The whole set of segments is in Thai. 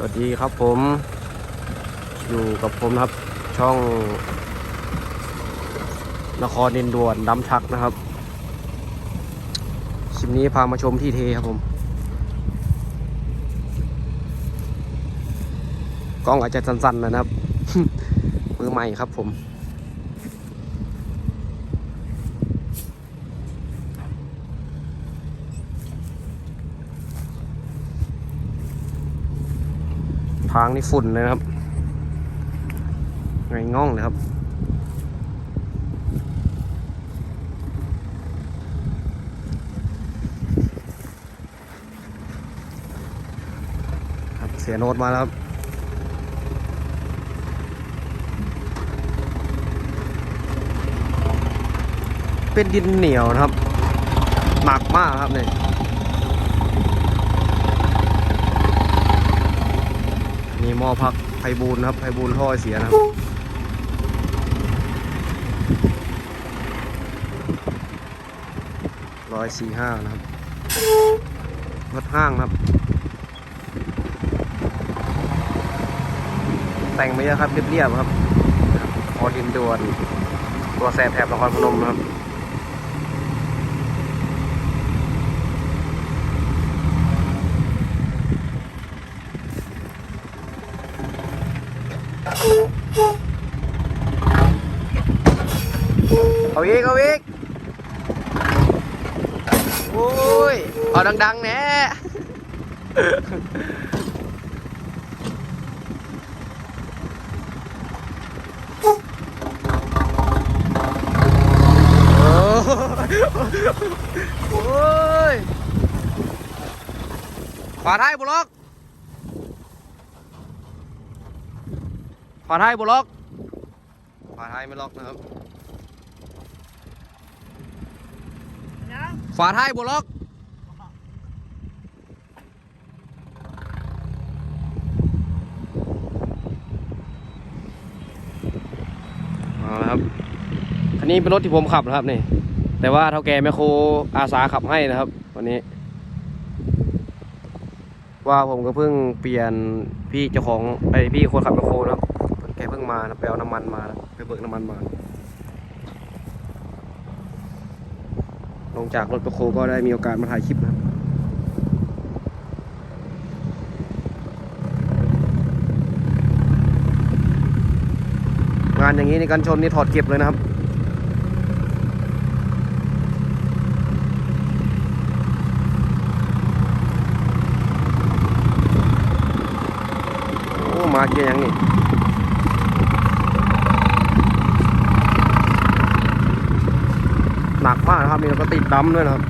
สวัสดีครับผม อยู่กับผมนะครับ ช่อง นครดินด่วนดำชักนะครับคลิปนี้พามาชมที่เทครับผม กล้องอาจจะสั้นๆนะครับ มือใหม่ครับผมางนี่ฝุ่นเลยนะครับ ไงง่องเลยครับ ครับเสียโน้ตมาแล้วครับเป็นดินเหนียวนะครับหนักมากครับเนี่ย มีหม้อพักไพบูลย์นะครับไพบูลท่อเสียนะครับร้อยสี่ห้านะครับรถห้างครับ แต่งมาเยอะครับเรียบๆครับพอดินด่วน ตัวแสบแถบนครพนมครับ เอาอีกเอาอีกโอ้ยเอาดังๆแหน่โอ้โอ้ยขวาท้ายบุล็อก ขวาท้ายบุล็อกขวาท้ายไม่ล็อกนะครับฝาท้ายบวล็อกเอาละครับอันนี้เป็นรถที่ผมขับนะครับนี่ แต่ว่าเท่าแกแมคโครอาสาขับให้นะครับวันนี้ ว่าผมก็เพิ่งเปลี่ยนพี่เจ้าของไอพี่คนขับแมคโครนะครับ แกเพิ่งมานะไปเอาน้ำมันมานะไปเบิกน้ำมันมา ลงจากรถประโคก็ได้มีโอกาสมาถ่ายคลิปนะงานอย่างนี้ในการชนนี่ถอดเก็บเลยนะครับโอ้มาเกียร์ยังนี่ หนักมากนะครับนี่เราก็ติดดำด้วยนะครับ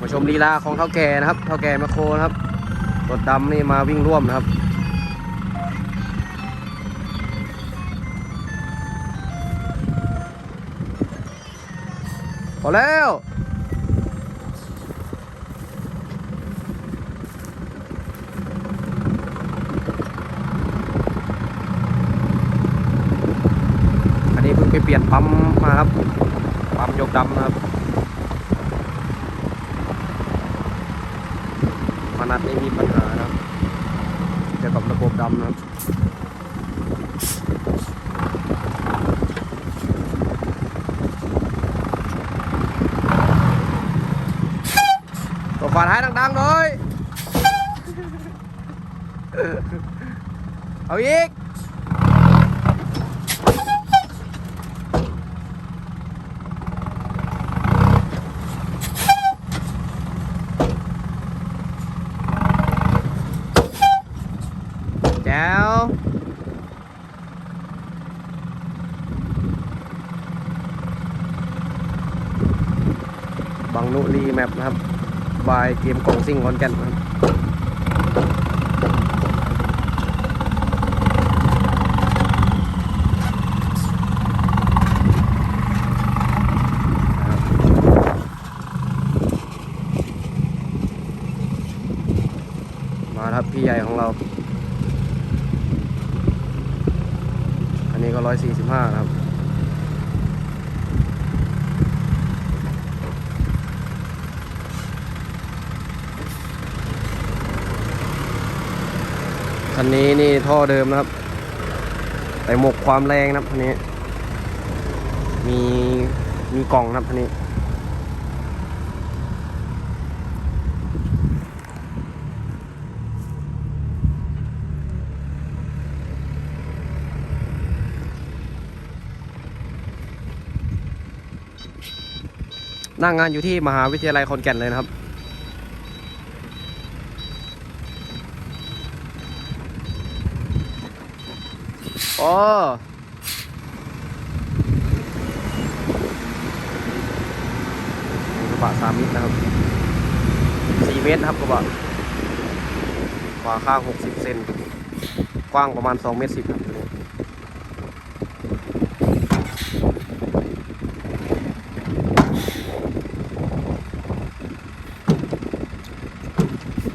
มาชมลีลาของเท่าแก่นะครับเท่าแก่มคโคนะครับรถดำนี่มาวิ่งร่วมนะครับพอแล้ว เพิ่งไปเปลี่ยนปั๊มมาครับ ปั๊มยกดำนะครับมานัดไม่มีปัญหานะครับเกี่ยวกับระบบดำนะครับตัวฝาท้ายดังๆเลย เอาอีก แจ๋วบังนุรีแมปนะครับ บายเกมกองซิ่งคอนแก่นนะครับมาครับพี่ใหญ่ของเรา อันนี้ก็ร้อยสี่สิบห้าครับ คันนี้นี่ท่อเดิมนะครับ แต่หมกความแรงนะครับคันนี้ มีมีกล่องนะครับคันนี้นั่งงานอยู่ที่มหาวิทยาลัยขอนแก่นเลยนะครับ โอ้กระบะสามมิตรนะครับสี่เมตรนะครับกระบะกว่าข้างหกสิบเซนกว้างประมาณสองเมตรสิบครับตัวนี้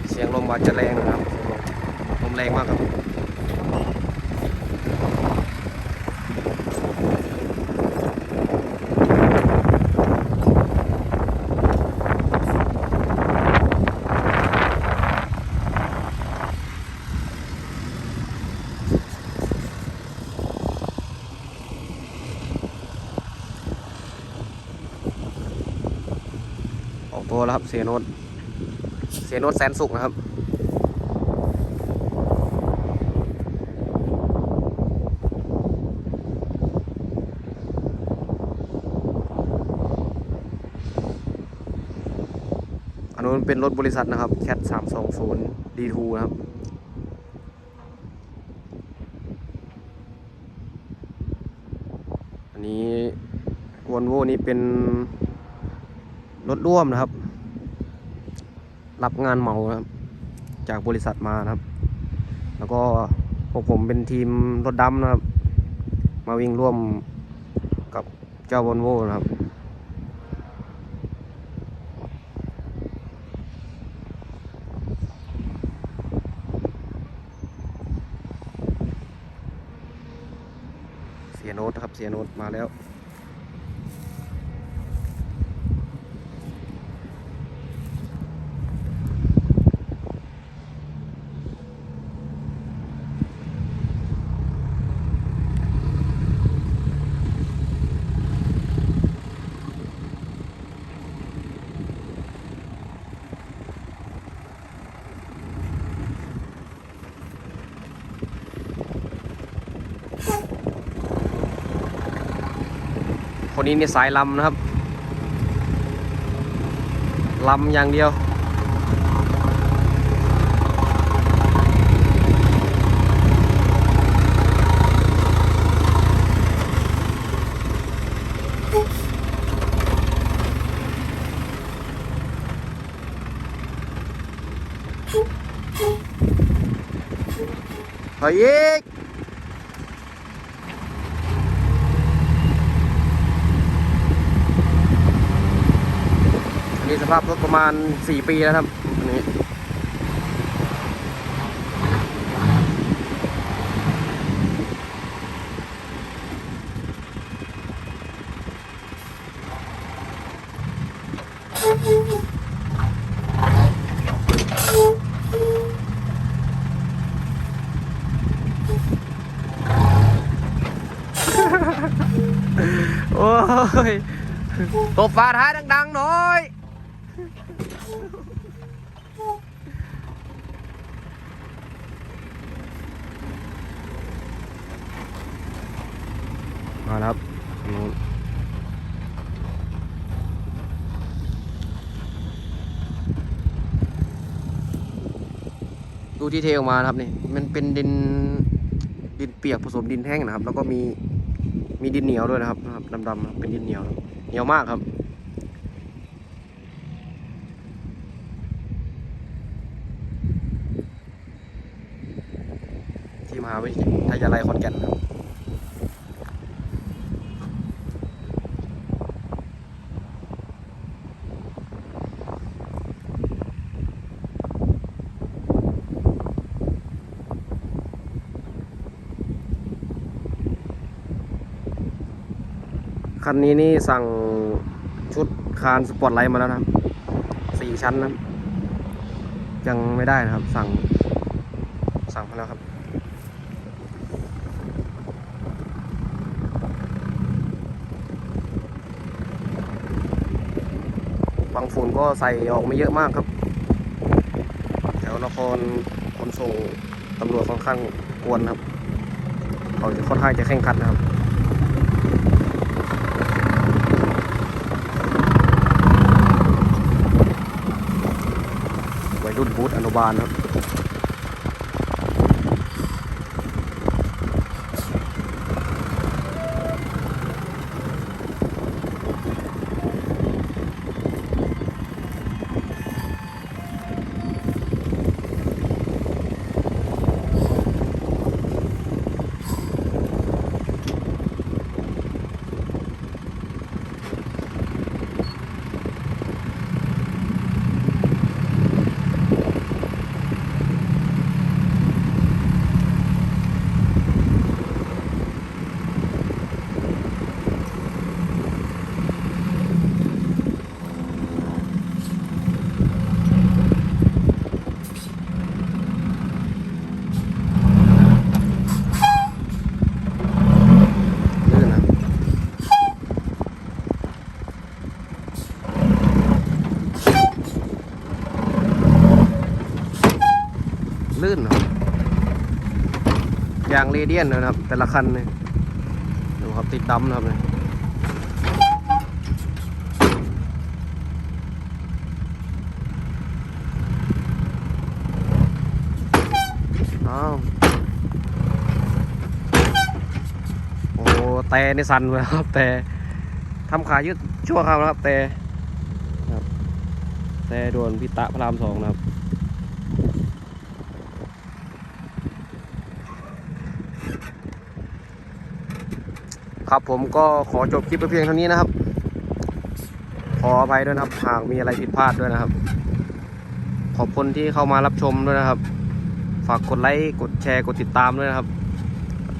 เสียงลมอาจจะแรงนะครับลมแรงมากครับ ครับ เสียโนตเสียโนตแสนสุขนะครับอันนู้นเป็นรถบริษัทนะครับแคทสามสองศูนย์ดีทูนะครับอันนี้วอนโวนี้เป็นรถร่วมนะครับ รับงานเหมาครับ จากบริษัทมานะครับ แล้วก็พวกผมเป็นทีมรถดำนะครับ มาวิ่งร่วมกับเจ้าวอนโวนะครับเสียโน้ตครับเสียโน้ตมาแล้ว คนนี้นี่สายลำนะครับลำอย่างเดียวเฮ้ยอีก อันนี้ส ภาพรถประมาณ 4 ปีแล้วครับอันนี้โอ้ยตบฝาท้ายดังๆหน่อย มาครับนู้นดูที่เทออกมาครับนี่มันเป็นดินดินเปียกผสมดินแห้งนะครับ แล้วก็มีมีดินเหนียวด้วยนะครับนะครับดำๆครับเป็นดินเหนียวเหนียวมากครับ ที่ มหาวิทยาลัยขอนแก่นครับคันนี้นี่สั่งชุดคานสปอร์ตไลท์มาแล้วนะครับสี่ชั้นนะยังไม่ได้นะครับ สั่งสั่งมาแล้วครับ บาง ฝุ่นก็ใส่ออกไม่เยอะมากครับแถวนครขนส่งตำรวจค่อนข้างกวนครับ เขาจะค่อนข้างจะแข่งขันนะครับวัยรุ่นบูธอนุบาลครับ เรเดียนนะครับ แต่ละคันเนี่ยดูครับติดดำนะครับเนี่ยอ้าวโอ้โหแต่ในสันเลยครับ แต่ทำขายืดชั่วคราวนะครับ แต่แต่โดนพิตะพระรามสองนะครับ ครับผมก็ขอจบคลิปไปเพียงเท่านี้นะครับ ขออภัยด้วยนะครับหากมีอะไรผิดพลาดด้วยนะครับ ขอบคุณที่เข้ามารับชมด้วยนะครับ ฝากกดไลค์กดแชร์กดติดตามด้วยนะครับ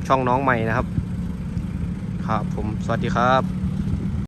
ช่องน้องใหม่นะครับ ครับผมสวัสดีครับ